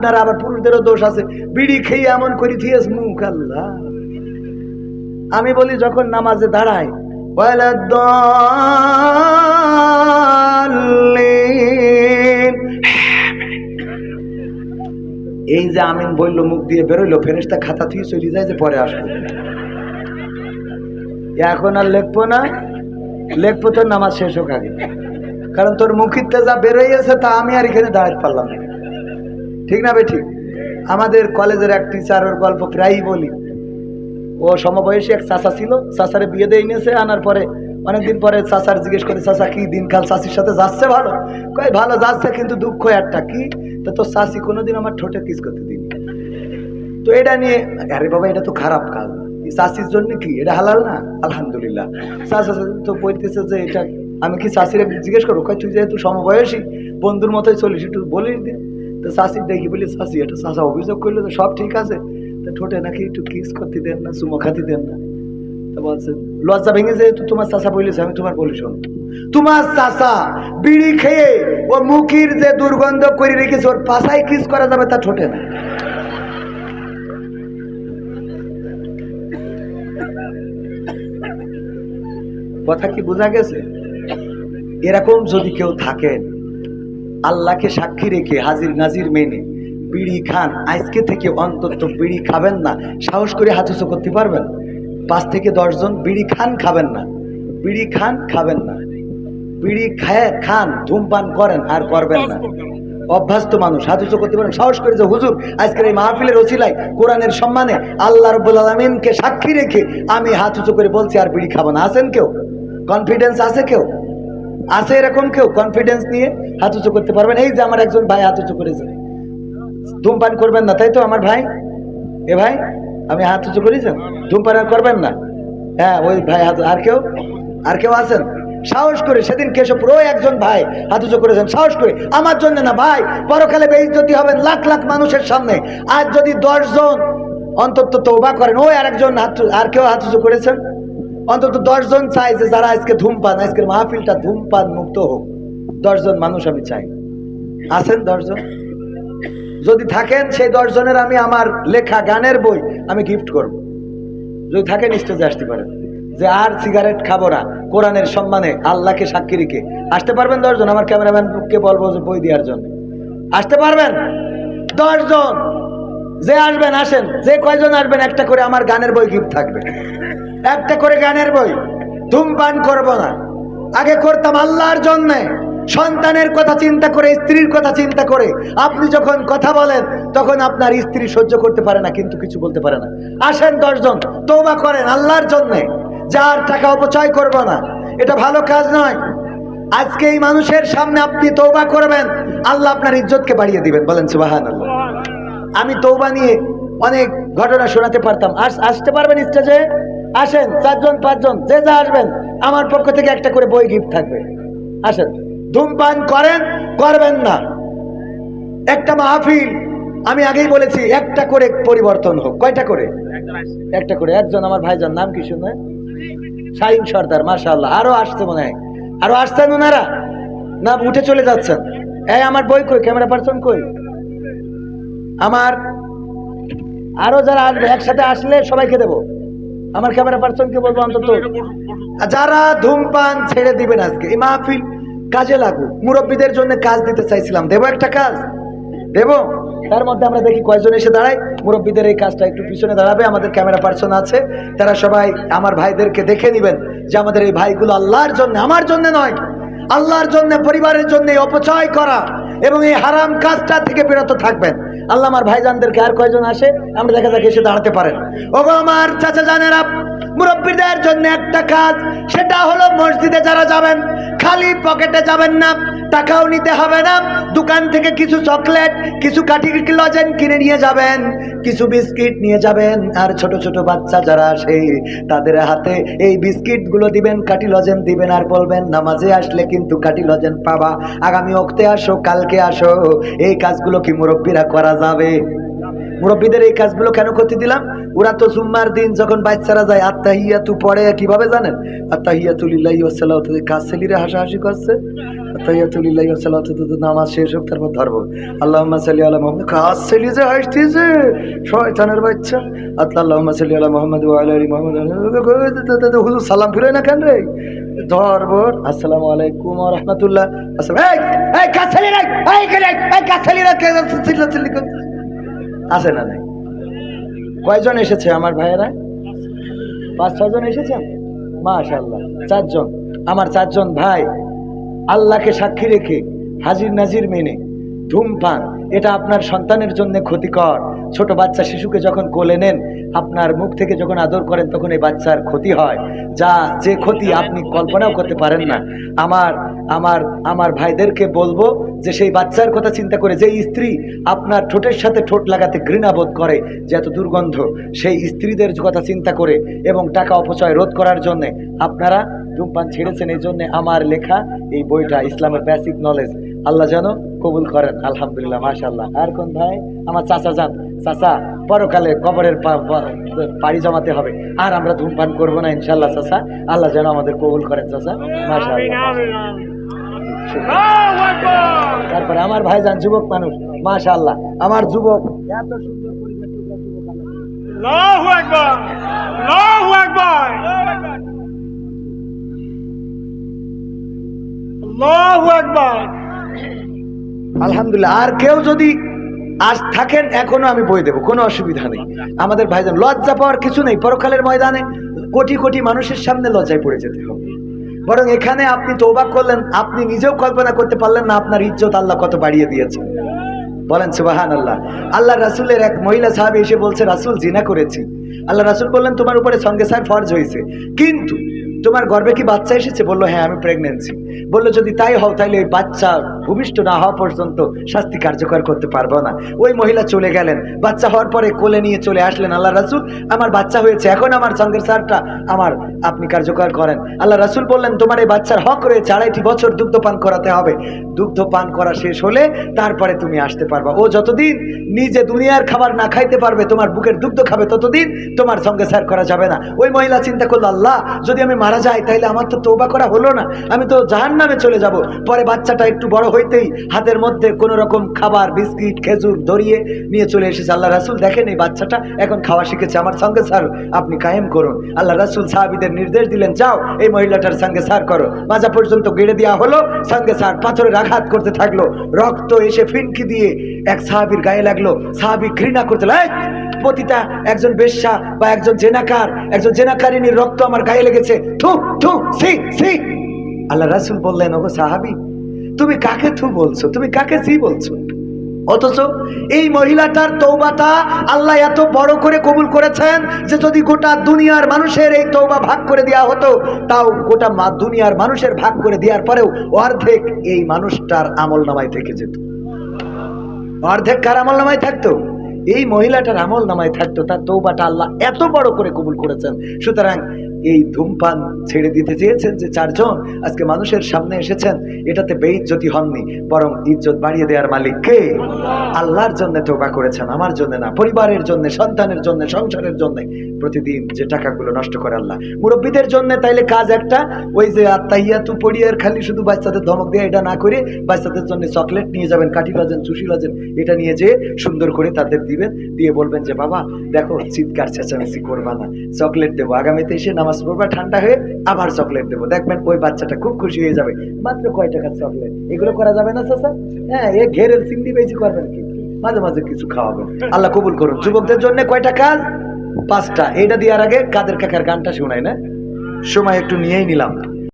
আপনার আবার পুরুষদেরও দোষ আছে। বিড়ি খেয়ে এমন করে দিয়েছ মুখ আল্লাহ। আমি বলি, যখন নামাজে দাঁড়াই এই যে আমিন বলল, মুখ দিয়ে বেরোইলো ফেরেস্তা খাতা থেকে চলে যায় যে পরে আসব। এখন আর লেখবো না। লেখবো তোর নামাজ শেষ হোক আগে। কারণ তোর মুখিতে যা বেরোইয়েছে তা আমি আর এখানে দাঁড়াতে পারলাম না। ঠিক না বে ঠিক? আমাদের কলেজের এক টিচার ওর গল্প প্রায়ই বলি। ও সমবয়সী এক চাচা ছিল, চাচারে বিয়ে দিয়ে এনেছে আনার পরে অনেকদিন পরে চাচার জিজ্ঞেস করে, চাচা, কি দিনকাল চাষির সাথে যাচ্ছে ভালো? কয়, ভালো যাচ্ছে, কিন্তু দুঃখ একটা, কি? তো তোর চাষি কোনোদিন আমার ঠোঁটে কিস করতে দিন তো এটা নিয়ে, আরে বাবা, এটা তো খারাপ কাজ। চাষির জন্য কি? এটা হালাল না? আলহামদুলিল্লাহ। চাষা তো বলতেছে যে, এটা আমি কি চাষিরা জিজ্ঞেস করব? কয়, তুই যেহেতু সমবয়সী, বন্ধুর মতোই চলিস, একটু বলিস দিন তো চাষির দেখি বলি চাষি এটা চাষা অভিযোগ করল তো সব ঠিক আছে? তো ঠোঁটে নাকি একটু কিস করতে দেন না, চুমো খাতে দেন না। তো বলছে, লজ্জা ভেঙে যে তোমার চাষা বলেছে আমি তোমার বলি শোন। তোমার চাষা বিড়ি খেয়ে ও মুখির যে দুর্গন্ধ করে রেখেছে, ওর পাশায় কিস করা যাবে তা ঠোঁটে না। কথা কি বোঝা গেছে? এরকম যদি কেউ থাকেন আল্লাহকে সাক্ষী রেখে হাজির নাজির মেনে বিড়ি খান। আজকে থেকে অন্তত বিড়ি খাবেন না। সাহস করে হাত উঁচু করতে পারবেন? পাঁচ থেকে দশজন বিড়ি খান খাবেন না। বিড়ি খান খাবেন না। বিড়ি খায়, খান, ধূমপান করেন, আর করবেন না। অভ্যস্ত মানুষ, হাত উঁচু করতে পারেন সাহস করে যে, হুজুর, আজকের এই মাহফিলের ওসিলায় কোরআনের সম্মানে আল্লাহ রব্বুল আলমিনকে সাক্ষী রেখে আমি হাত উঁচু করে বলছি, আর বিড়ি খাব না। আছেন কেউ? কনফিডেন্স আছে কেউ? আছে এরকম কেউ কনফিডেন্স নিয়ে হাত উঁচু করতে পারবেন? এই যে আমার একজন ভাই হাত উঁচু করেছে। ধূমপান করবেন না, তাই তো আমার ভাই? এ ভাই, আমি হাত উঁচু করেছেন ধূমপান আর করবেন না। হ্যাঁ ওই ভাই হাত, আর কেউ? আর কেউ আছেন? সাহস করে, সেদিন কেশবপুর ওই একজন ভাই হাত উঁচু করেছেন। সাহস করে। আমার জন্য না ভাই, পরকালে বেইজ্জতি হবেন লাখ লাখ মানুষের সামনে। আজ যদি দশজন অন্তত তৌবা করেন, ওই আরেকজন হাত আর কেউ হাত উঁচু করেছেন? অন্তত দশজন চাই যে যারা আজকে ধূমপান, আজকের মাহফিলটা ধূমপান মুক্ত হোক। দশজন মানুষ আমি চাই। আছেন দশজন? যদি থাকেন, সেই দশজনের আমি আমার লেখা গানের বই আমি গিফট করব। যদি থাকেন স্টেজে আসতে পারেন। যে আর সিগারেট খাব না, কোরআনের সম্মানে, আল্লাহকে সাক্ষী রেখে। আসতে পারবেন দশজন? আমার ক্যামেরাম্যানকে বলব যে বই দেওয়ার জন্য। আসতে পারবেন? দশজন! যে আসবেন, আসেন। যে কয়জন আসবেন, একটা করে আমার গানের বই গিফট থাকবে। একটা করে গানের বই। ধূমপান করব না। আগে করতাম আল্লাহর জন্যে। সন্তানের কথা চিন্তা করে, স্ত্রীর কথা চিন্তা করে। আপনি যখন কথা বলেন, তখন আপনার স্ত্রী সহ্য করতে পারে না, কিন্তু কিছু বলতে পারে না। আসেন দশজন তৌবা করেন আল্লাহর জন্যে। যার টাকা অপচয় করব না। এটা ভালো কাজ নয়। আজকে এই মানুষের সামনে আপনি তৌবা করবেন, আল্লাহ আপনার ইজ্জতকে বাড়িয়ে দিবেন। বলেন সুবাহান আল্লাহ আমি তৌবা নিয়ে অনেক ঘটনা শোনাতে পারতাম। আস আসতে পারবেন স্টেজে? আসেন, চারজন, পাঁচজন, যে যা আসবেন, আমার পক্ষ থেকে একটা করে বই গিফট থাকবে। আসেন। ধূমপান করেন, করবেন না। একটা মাহফিল, আমি আগেই বলেছি, একটা করে পরিবর্তন হোক। কয়টা করে? একটা করে। একজন আমার ভাইজান, নাম কি শুনে? শাহিন সর্দার, মাশাআল্লাহ। আরও আসছে মনে হয়। আরও আসছেন ওনারা না, উঠে চলে যাচ্ছেন। এই, আমার বই কই? ক্যামেরা পার্সন কই? আমার আরও যারা আসবে, একসাথে আসলে সবাইকে দেবো। আমার ক্যামেরা পার্সনকে বলব অন্তত, যারা ধূমপান ছেড়ে দিবেন আজকে, এই মাহফিল কাজে লাগুক। মুরব্বীদের জন্য কাজ দিতে চাইছিলাম। দেবো একটা কাজ? দেবো? তার মধ্যে আমরা দেখি কয়জন এসে দাঁড়ায়। মুরব্বীদের এই কাজটা একটু পিছনে দাঁড়াবে। আমাদের ক্যামেরা পার্সন আছে। তারা সবাই আমার ভাইদেরকে দেখে নেবেন যে আমাদের এই ভাইগুলো আল্লাহর জন্য, আমার জন্য নয়, আল্লাহর জন্য, পরিবারের জন্য অপচয় করা। এবং এই হারাম কাজটা থেকে বিরত থাকবেন। আল্লাহ আমার ভাইজানদেরকে আর কয়জন আসে? আমরা দেখা যাক এসে দাঁড়াতে পারেন। ওগো আমার চাচা জানেরা, মুরব্বীদের জন্য একটা কাজ, সেটা হলো মসজিদে যারা যাবেন, খালি পকেটে যাবেন না। টাকাও নিতে হবে না। দোকান থেকে কিছু চকলেট, কিছু কাঠি লজেন কিনে নিয়ে যাবেন, কিছু বিস্কিট নিয়ে যাবেন। আর ছোট ছোট বাচ্চা যারা আসে, তাদের হাতে এই বিস্কিটগুলো দিবেন কাটি লজেন দিবেন আর বলবেন, নামাজে আসলে কিন্তু কাটি লজেন পাবা। আগামী অক্তে আসো, কালকে আসো। এই কাজগুলো কি মুরব্বীরা করা যাবে? মুরব্বীদের এই কাজগুলো কেন করতে দিলাম? ওরা তো জুম্মার দিন যখন বাচ্চারা যায়, আত্মাহিয়াতু পড়ে, কীভাবে জানেন? আত্মাহিয়াতুলিল্লাহি ওয়াসাল্লাহ কাজ ছেলিরে হাসাহাসি করছে। নামাজ শেষ হোক, তারপর ধরবো। আল্লাহ আল্লাহুম্মা সাল্লি আলা মুহাম্মদ ওয়া আলা হুজুর সালাম ফিরে না কেন রে? ধরবো। আসসালামু আলাইকুম ওয়া রাহমাতুল্লাহ। আসসালাম এই এই কাজ চালিয়ে কে রাখ, এই কাজ চালিয়ে রাখ চিল্লা আছে না নাই? কয়জন এসেছে আমার ভাইয়েরা? পাঁচ ছজন এসেছেন? মাশাল্লাহ চারজন। আমার চারজন ভাই। আল্লাহকে সাক্ষী রেখে হাজির নাজির মেনে ধূমপান, এটা আপনার সন্তানের জন্য ক্ষতিকর। ছোট বাচ্চা শিশুকে যখন কোলে নেন, আপনার মুখ থেকে যখন আদর করেন, তখন এই বাচ্চার ক্ষতি হয়। যা, যে ক্ষতি আপনি কল্পনাও করতে পারেন না। আমার আমার আমার ভাইদেরকে বলব যে সেই বাচ্চার কথা চিন্তা করে, যে স্ত্রী আপনার ঠোঁটের সাথে ঠোঁট লাগাতে ঘৃণাবোধ করে, যে এত দুর্গন্ধ, সেই স্ত্রীদের কথা চিন্তা করে এবং টাকা অপচয় রোধ করার জন্যে আপনারা ধূমপান ছেড়েছেন এই জন্যে আমার লেখা এই বইটা ইসলামের বেসিক নলেজ আল্লাহ যেন কবুল করেন আলহামদুলিল্লাহ মাশাল্লাহ আর কোন ভাই? আমার চাচা যান। চাচা পরকালে কবরের পাড়ি জমাতে হবে। আর আমরা ধূমপান করব না ইনশাল্লাহ চাচা। আল্লাহ যেন আমাদের কবুল করেন চাচা। তারপরে আমার ভাই যান যুবক মানুষ। মাশাল্লাহ আমার যুবক। এত সুন্দর পরিবেশ আলহামদুলিল্লাহ, আর কেউ যদি আজ থাকেন, এখনও আমি বই দেবো, কোনো অসুবিধা নেই। আমাদের ভাইজান, লজ্জা পাওয়ার কিছু নেই, পরকালের ময়দানে কোটি কোটি মানুষের সামনে লজ্জায় পড়ে যেতে হবে। বরং এখানে আপনি তৌবা করলেন, আপনি নিজেও কল্পনা করতে পারলেন না, আপনার ইজ্জত আল্লাহ কত বাড়িয়ে দিয়েছে। বলেন সুবাহান আল্লাহ আল্লাহ রাসুলের এক মহিলা সাহাবি এসে বলছে, রাসুল, জিনা করেছি। আল্লাহ রাসুল বললেন, তোমার উপরে সঙ্গে সার ফরজ হয়েছে। কিন্তু তোমার গর্বে কি বাচ্চা এসেছে? বলল হ্যাঁ আমি প্রেগনেন্সি বলল, যদি তাই হও তাহলে ওই বাচ্চা ভূমিষ্ঠ না হওয়া পর্যন্ত শাস্তি কার্যকর করতে পারব না। ওই মহিলা চলে গেলেন। বাচ্চা হওয়ার পরে কোলে নিয়ে চলে আসলেন আল্লাহ রাসুল। আমার বাচ্চা হয়েছে, এখন আমার সঙ্গের সারটা আমার, আপনি কার্যকর করেন। আল্লাহ রাসুল বললেন, তোমার এই বাচ্চার হক রয়েছে, আড়াইটি বছর দুগ্ধ পান করাতে হবে। দুগ্ধ পান করা শেষ হলে তারপরে তুমি আসতে পারবা। ও যতদিন নিজে দুনিয়ার খাবার না খাইতে পারবে, তোমার বুকের দুগ্ধ খাবে, ততদিন তোমার সঙ্গে স্যার করা যাবে না। ওই মহিলা চিন্তা করল, আল্লাহ, যদি আমি মারা যাই তাহলে আমার তো তৌবা করা হলো না। আমি তো জাহান নামে চলে যাব। পরে বাচ্চাটা একটু বড় হইতেই হাতের মধ্যে কোনো রকম খাবার বিস্কিট খেজুর ধরিয়ে নিয়ে চলে এসেছে। আল্লাহ রাসুল দেখেন এই বাচ্চাটা এখন খাওয়া শিখেছে। আমার সঙ্গে স্যার আপনি কায়েম করুন। আল্লাহ রাসুল সাহাবিদের নির্দেশ দিলেন যাও এই মহিলাটার সঙ্গে সার করো। মাজা পর্যন্ত গেড়ে দেওয়া হলো। সঙ্গে সার পাথরের আঘাত করতে থাকল। রক্ত এসে ফিনকি দিয়ে এক সাহাবির গায়ে লাগল। সাহাবি ঘৃণা করতে "এই, পতিতা একজন বেশ্যা বা একজন জেনাকার একজন জেনাকারিনীর রক্ত আমার গায়ে লেগেছে। থু থু সি সি আল্লাহ রাসুল বললেন, ওগো সাহাবি, তুমি কাকে থু বলছো? তুমি কাকে সি বলছো? অথচ এই মহিলাটার তৌবাটা আল্লাহ এত বড় করে কবুল করেছেন যে যদি গোটা দুনিয়ার মানুষের এই তৌবা ভাগ করে দেওয়া হতো, তাও গোটা মা দুনিয়ার মানুষের ভাগ করে দেওয়ার পরেও অর্ধেক এই মানুষটার আমল নামায় থেকে যেত। অর্ধেক কার আমল নামায় থাকতো? এই মহিলাটার আমল নামায় থাকতো, তার তৌবাটা আল্লাহ এত বড় করে কবুল করেছেন। সুতরাং এই ধূমপান ছেড়ে দিতে চেয়েছেন যে চারজন আজকে মানুষের সামনে এসেছেন, এটাতে বেইজ্জতি হননি, বরং ইজ্জত বাড়িয়ে দেওয়ার মালিক কে? আল্লাহর জন্য তৌবা করেছেন, আমার জন্য না, পরিবারের জন্য, সন্তানের জন্য, সংসারের জন্য। প্রতিদিন যে টাকাগুলো নষ্ট করে আল্লাহ। মুরব্বীদের জন্য তাইলে কাজ একটা, ওই যে আত্মাইয়া তু পড়িয়ার খালি শুধু বাচ্চাদের ধমক দিয়ে এটা না করে বাচ্চাদের জন্য চকলেট নিয়ে যাবেন, কাঠি লজেন চুষি লজেন এটা নিয়ে যেয়ে সুন্দর করে তাদের দিবেন, দিয়ে বলবেন যে বাবা, দেখো চিৎকার চেঁচামেচি করবা না, চকলেট দেবো, আগামীতে এসে নামাজ পড়বা ঠান্ডা হয়ে আবার চকলেট দেবো। দেখবেন ওই বাচ্চাটা খুব খুশি হয়ে যাবে। মাত্র কয় টাকার চকলেট এগুলো করা যাবে না চাচা? হ্যাঁ এ ঘেরের চিংড়ি বেশি করবেন কি? মাঝে মাঝে কিছু খাওয়াবেন। আল্লাহ কবুল করুন। যুবকদের জন্য কয়টা কাজ? পাঁচটা। এটা দেওয়ার আগে কাদের কাকার গানটা শোনায় না? সময় একটু নিয়েই নিলাম।